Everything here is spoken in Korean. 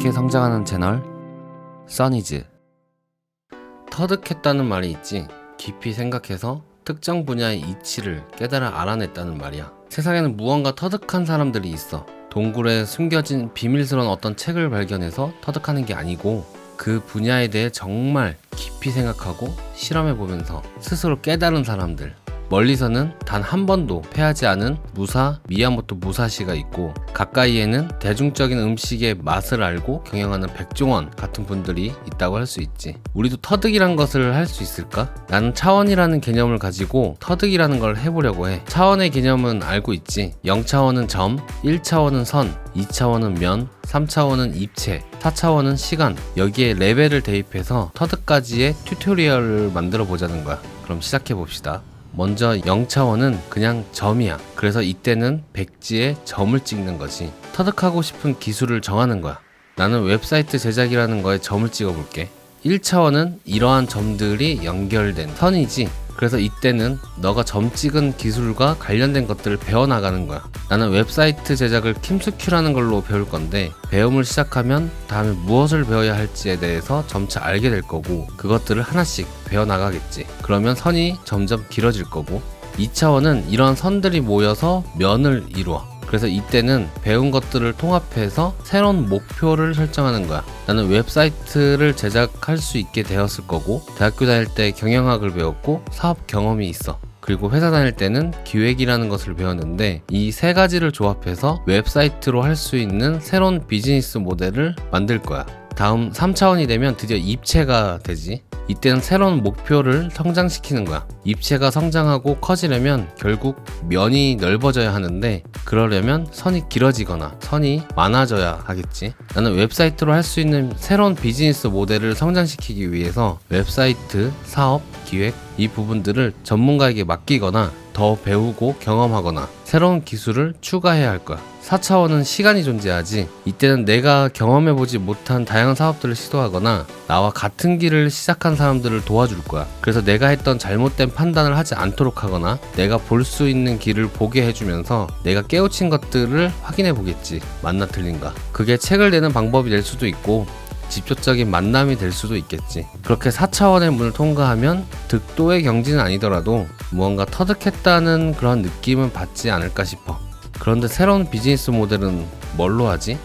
빠르게 성장하는 채널 써니즈 터득했다는 말이 있지 깊이 생각해서 특정 분야의 이치를 깨달아 알아냈다는 말이야. 세상에는 무언가 터득한 사람들이 있어. 동굴에 숨겨진 비밀스러운 어떤 책을 발견해서 터득하는 게 아니고 그 분야에 대해 정말 깊이 생각하고 실험해 보면서 스스로 깨달은 사람들 멀리서는 단 한 번도 패하지 않은 무사 미야모토 무사시가 있고 가까이에는 대중적인 음식의 맛을 알고 경영하는 백종원 같은 분들이 있다고 할 수 있지. 우리도 터득이란 것을 할 수 있을까? 나는 차원이라는 개념을 가지고 터득이라는 걸 해보려고 해. 차원의 개념은 알고 있지. 0차원은 점, 1차원은 선, 2차원은 면, 3차원은 입체, 4차원은 시간. 여기에 레벨을 대입해서 터득까지의 튜토리얼을 만들어 보자는 거야. 그럼 시작해 봅시다. 먼저 0차원은 그냥 점이야. 그래서 이때는 백지에 점을 찍는 거지. 터득하고 싶은 기술을 정하는 거야. 나는 웹사이트 제작이라는 거에 점을 찍어 볼게. 1차원은 이러한 점들이 연결된 선이지. 그래서 이때는 너가 점 찍은 기술과 관련된 것들을 배워나가는 거야. 나는 웹사이트 제작을 킴스큐라는 걸로 배울 건데, 배움을 시작하면 다음에 무엇을 배워야 할지에 대해서 점차 알게 될 거고, 그것들을 하나씩 배워나가겠지. 그러면 선이 점점 길어질 거고, 2차원은 이런 선들이 모여서 면을 이루어. 그래서 이때는 배운 것들을 통합해서 새로운 목표를 설정하는 거야. 나는 웹사이트를 제작할 수 있게 되었을 거고, 대학교 다닐 때 경영학을 배웠고, 사업 경험이 있어. 그리고 회사 다닐 때는 기획이라는 것을 배웠는데 이 세 가지를 조합해서 웹사이트로 할 수 있는 새로운 비즈니스 모델을 만들 거야. 다음 3차원이 되면 드디어 입체가 되지. 이때는 새로운 목표를 성장시키는 거야. 입체가 성장하고 커지려면 결국 면이 넓어져야 하는데 그러려면 선이 길어지거나 선이 많아져야 하겠지. 나는 웹사이트로 할 수 있는 새로운 비즈니스 모델을 성장시키기 위해서 웹사이트, 사업, 기획 이 부분들을 전문가에게 맡기거나 더 배우고 경험하거나 새로운 기술을 추가해야 할 거야. 4차원은 시간이 존재하지. 이때는 내가 경험해보지 못한 다양한 사업들을 시도하거나 나와 같은 길을 시작한 사람들을 도와줄 거야. 그래서 내가 했던 잘못된 판단을 하지 않도록 하거나 내가 볼 수 있는 길을 보게 해주면서 내가 깨우친 것들을 확인해 보겠지. 맞나 틀린가. 그게 책을 내는 방법이 될 수도 있고 직접적인 만남이 될 수도 있겠지. 그렇게 4차원의 문을 통과하면 득도의 경지는 아니더라도 무언가 터득했다는 그런 느낌은 받지 않을까 싶어. 그런데 새로운 비즈니스 모델은 뭘로 하지?